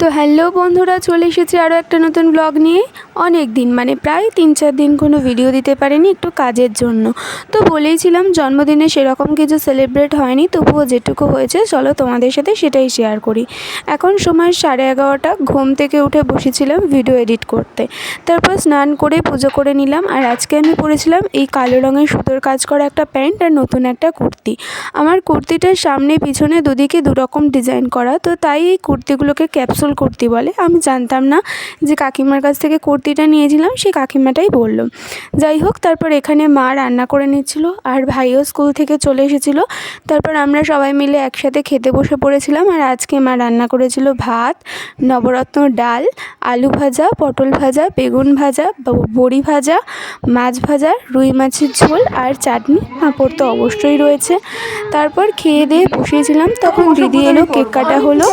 তো হ্যালো বন্ধুরা, চলে এসেছি আরও একটা নতুন ব্লগ নিয়ে। অনেক দিন মানে প্রায় তিন চার দিন কোনো ভিডিও দিতে পারিনি একটু কাজের জন্য। তো বলেইছিলাম, জন্মদিনে সেরকম কিছু সেলিব্রেট হয়নি, তবুও যেটুকু হয়েছে, চলো তোমাদের সাথে সেটাই শেয়ার করি। এখন সময় সাড়ে এগারোটা, ঘুম থেকে উঠে বসেছিলাম ভিডিও এডিট করতে। তারপর স্নান করে পুজো করে নিলাম, আর আজকে আমি পরেছিলাম এই কালো রঙের সুতোর কাজ করা একটা প্যান্ট আর নতুন একটা কুর্তি। আমার কুর্তিটার সামনে পিছনে দুদিকে দুরকম ডিজাইন করা, তো তাই এই কুর্তিগুলোকে ক্যাপসুল কুর্তি বলে। আমি জানতাম না যে কাকিমার কাছ থেকে কুর্তিটা নিয়েছিলাম সেই কাকিমাটাই বলল। যাই হোক তারপর এখানে মা রান্না করে নিচ্ছিল আর ভাইও স্কুল থেকে চলে এসেছিল। তারপর আমরা সবাই মিলে একসাথে খেতে বসে পড়েছিলাম আর আজকে মা রান্না করেছিল ভাত নবরত্ন ডাল আলু ভাজা পটল ভাজা বেগুন ভাজা বড়ি ভাজা মাছ ভাজা রুই মাছের ঝোল আর চাটনি। পাঁপড় তো অবশ্যই রয়েছে। তারপর খেয়ে দিয়ে বসিয়েছিলাম। তখন দিদি এলো কেক কাটা হলো।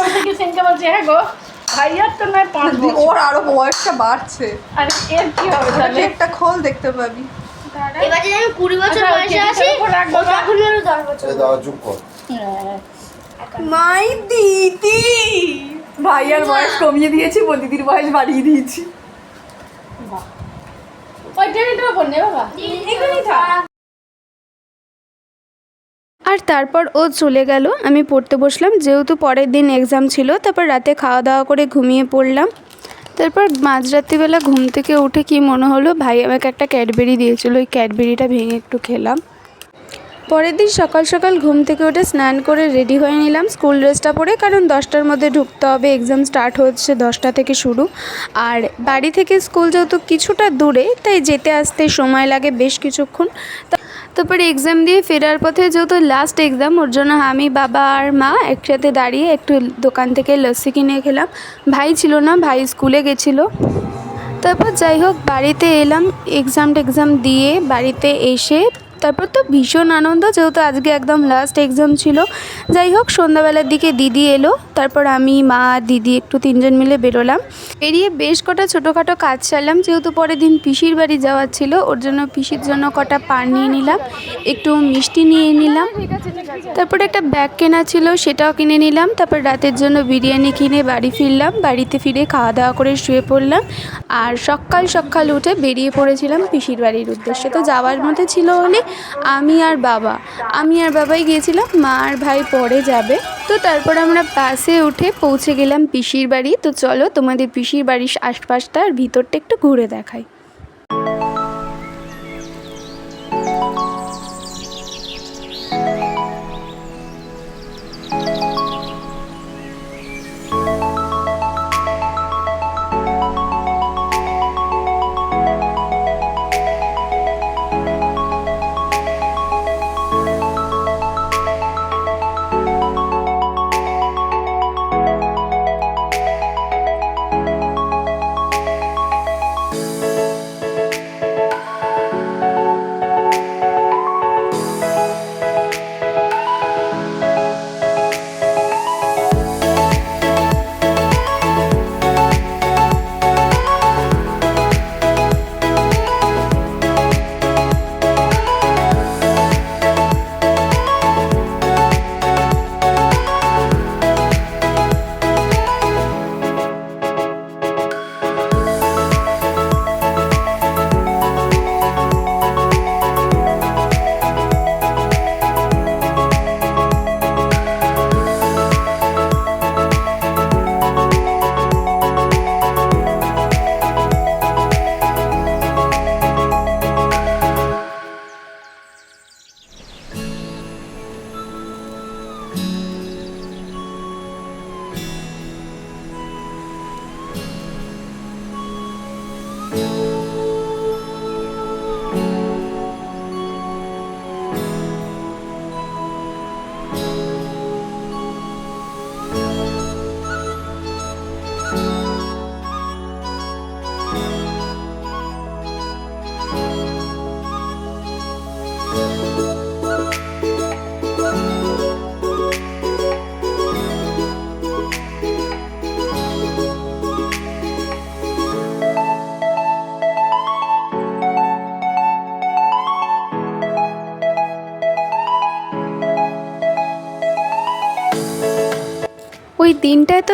ভাইয়ার তো নয় পাঁচ বছর। ওর আরও বয়সটা বাড়ছে আর এর কি হবে তাহলে একটা খোল দেখতে পাবি। এবার যদি আমি কুড়ি বছর আচ্ছা, বয়সে আসি? তখন হলো দশ বছর। দাও চুপ কর। মাই দিদি ভাইয়ার বয়স কমিয়ে দিয়েছি ও দিদির বয়স বাড়িয়ে দিয়েছি। ওই টেবিলটার উপর বাবা। এখানেই থাক। আর তারপর ও চলে গেল। আমি পড়তে বসলাম, যেহেতু পরের দিন এক্সাম ছিল, তারপর রাতে খাওয়া দাওয়া করে ঘুমিয়ে পড়লাম। তারপর মাঝরাত্রিবেলা ঘুম থেকে উঠে কি মনে হলো, ভাই আমাকে একটা ক্যাডবেরি দিয়েছিল, ওই ক্যাডবেরিটা ভেঙে একটু খেলাম। পরের দিন সকাল সকাল ঘুম থেকে উঠে স্নান করে রেডি হয়ে নিলাম স্কুল ড্রেসটা পরে, কারণ দশটার মধ্যে ঢুকতে হবে এক্সাম স্টার্ট হচ্ছে দশটা থেকে শুরু। আর বাড়ি থেকে স্কুল যেহেতু কিছুটা দূরে, তাই যেতে আসতে সময় লাগে বেশ কিছুক্ষণ। তা- তারপরে এক্সাম দিয়ে ফেরার পথে যেহেতু লাস্ট এক্সাম ওর জন্য আমি বাবা আর মা একসাথে দাঁড়িয়ে একটু দোকান থেকে লস্যি কিনে খেলাম। ভাই ছিল না, ভাই স্কুলে গেছিল। তারপর যাই হোক, বাড়িতে এলাম এক্সাম টেক্সাম দিয়ে বাড়িতে এসে তারপর তো ভীষণ আনন্দ, যেহেতু আজকে একদম লাস্ট এক্সাম ছিল। যাই হোক, সন্ধ্যাবেলার দিকে দিদি এলো। তারপর আমি, মা, দিদি একটু তিনজন মিলে বেরোলাম। বেরিয়ে বেশ কটা ছোটোখাটো কাজ সারলাম, যেহেতু পরের দিন পিসির বাড়ি যাওয়ার ছিল, ওর জন্য পিসির জন্য কটা পান নিয়ে নিলাম, একটু মিষ্টি নিয়ে নিলাম। তারপর একটা ব্যাগ কেনা ছিল, সেটাও কিনে নিলাম। তারপর রাতের জন্য বিরিয়ানি কিনে বাড়ি ফিরলাম, বাড়িতে ফিরে খাওয়া দাওয়া করে শুয়ে পড়লাম। আর সকাল সকাল উঠে বেরিয়ে পড়েছিলাম পিসির বাড়ির উদ্দেশ্যে। তো যাওয়ার মধ্যে ছিল হলে আমি আর বাবা। আমি আর বাবাই গিয়েছিলাম, মা আর ভাই পরে যাবে। তো তারপর আমরা বাসে উঠে পৌঁছে গেলাম পিসির বাড়ি। তো চলো তোমাদের পিসির বাড়ির আশপাশটা আর ভিতরটা একটু ঘুরে দেখাই।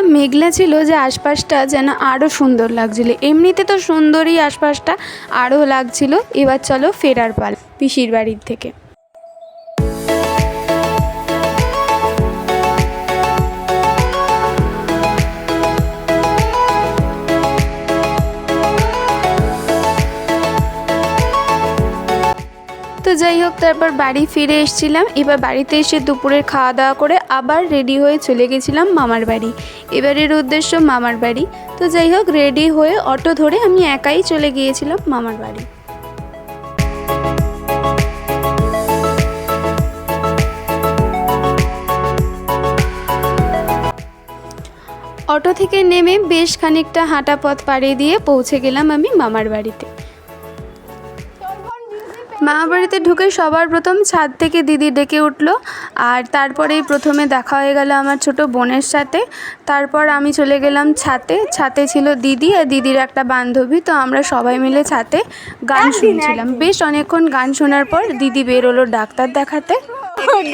মেঘলা ছিল যে আশপাশটা যেন আরও সুন্দর লাগছিল। এমনিতে তো সুন্দরই আশপাশটা আরও লাগছিল। এবার চলো ফেরার পাল পিসির বাড়ির থেকে। তো যাই হোক, তারপর বাড়ি ফিরে এসেছিলাম। এবার বাড়িতে এসে দুপুরের খাওয়া দাওয়া করে আবার রেডি হয়ে চলে গেছিলাম মামার বাড়ি। এবারের উদ্দেশ্য মামার বাড়ি। তো যাই হোক রেডি হয়ে অটো ধরে আমি একাই চলে গিয়েছিলাম মামার বাড়ি। অটো থেকে নেমে বেশ খানিকটা হাঁটা পথ পাড়িয়ে দিয়ে পৌঁছে গেলাম আমি মামার বাড়িতে। মামা বাড়িতে ঢুকে সবার প্রথম ছাদ থেকে দিদি ডেকে উঠল। আর তারপরেই প্রথমে দেখা হয়ে গেল আমার ছোট বোনের সাথে। তারপর আমি চলে গেলাম ছাতে। ছাতে ছিল দিদি আর দিদির একটা বান্ধবী তো আমরা সবাই মিলে ছাতে গান শুনছিলাম। বেশ অনেকক্ষণ গান শোনার পর দিদি বেরোলো ডাক্তার দেখাতে।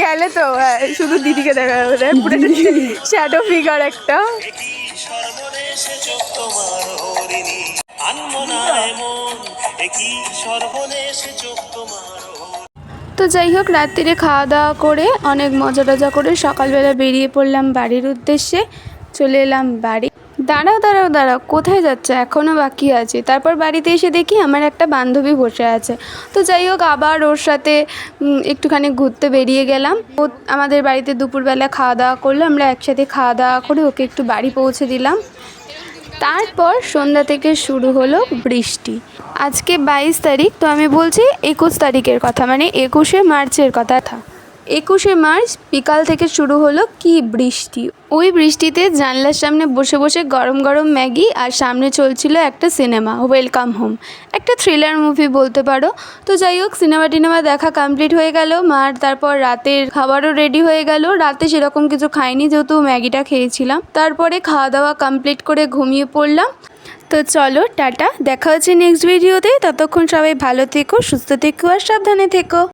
গেলে তো হ্যাঁ, শুধু দিদিকে দেখা যাবে পুরো শ্যাডো ফিগার একটা। তো যাই হোক, রাত্রিরে খাওয়া দাওয়া করে অনেক মজা টজা করে সকালবেলা বেরিয়ে পড়লাম বাড়ির উদ্দেশ্যে। চলে এলাম বাড়ি। দাঁড়াও দাঁড়াও দাঁড়াও, কোথায় যাচ্ছে? এখনও বাকি আছে। তারপর বাড়িতে এসে দেখি আমার একটা বান্ধবী বসে আছে। তো যাই হোক, আবার ওর সাথে একটুখানি ঘুরতে বেরিয়ে গেলাম। ও আমাদের বাড়িতে দুপুরবেলা খাওয়া দাওয়া করল। আমরা একসাথে খাওয়া দাওয়া করে ওকে একটু বাড়ি পৌঁছে দিলাম। তারপর সন্ধ্যা থেকে শুরু হলো বৃষ্টি। আজকে বাইশ তারিখ, তো আমি বলছি একুশ তারিখের কথা মানে একুশে মার্চের কথা। একুশে মার্চ বিকাল থেকে শুরু হলো কি বৃষ্টি? ওই বৃষ্টিতে জানলার সামনে বসে বসে গরম গরম ম্যাগি আর সামনে চলছিল একটা সিনেমা, ওয়েলকাম হোম। একটা থ্রিলার মুভি বলতে পারো। তো যাই হোক, সিনেমা টিনেমা দেখা কমপ্লিট হয়ে গেল। মার তারপর রাতের খাবারও রেডি হয়ে গেল। রাতে সেরকম কিছু খাইনি যেহেতু ম্যাগিটা খেয়েছিলাম। তারপরে খাওয়া দাওয়া কমপ্লিট করে ঘুমিয়ে পড়লাম। তো চলো, টাটা। দেখা হচ্ছে নেক্সট ভিডিওতে ততক্ষণ সবাই ভালো থেকো, সুস্থ থেকো আর সাবধানে থেকো।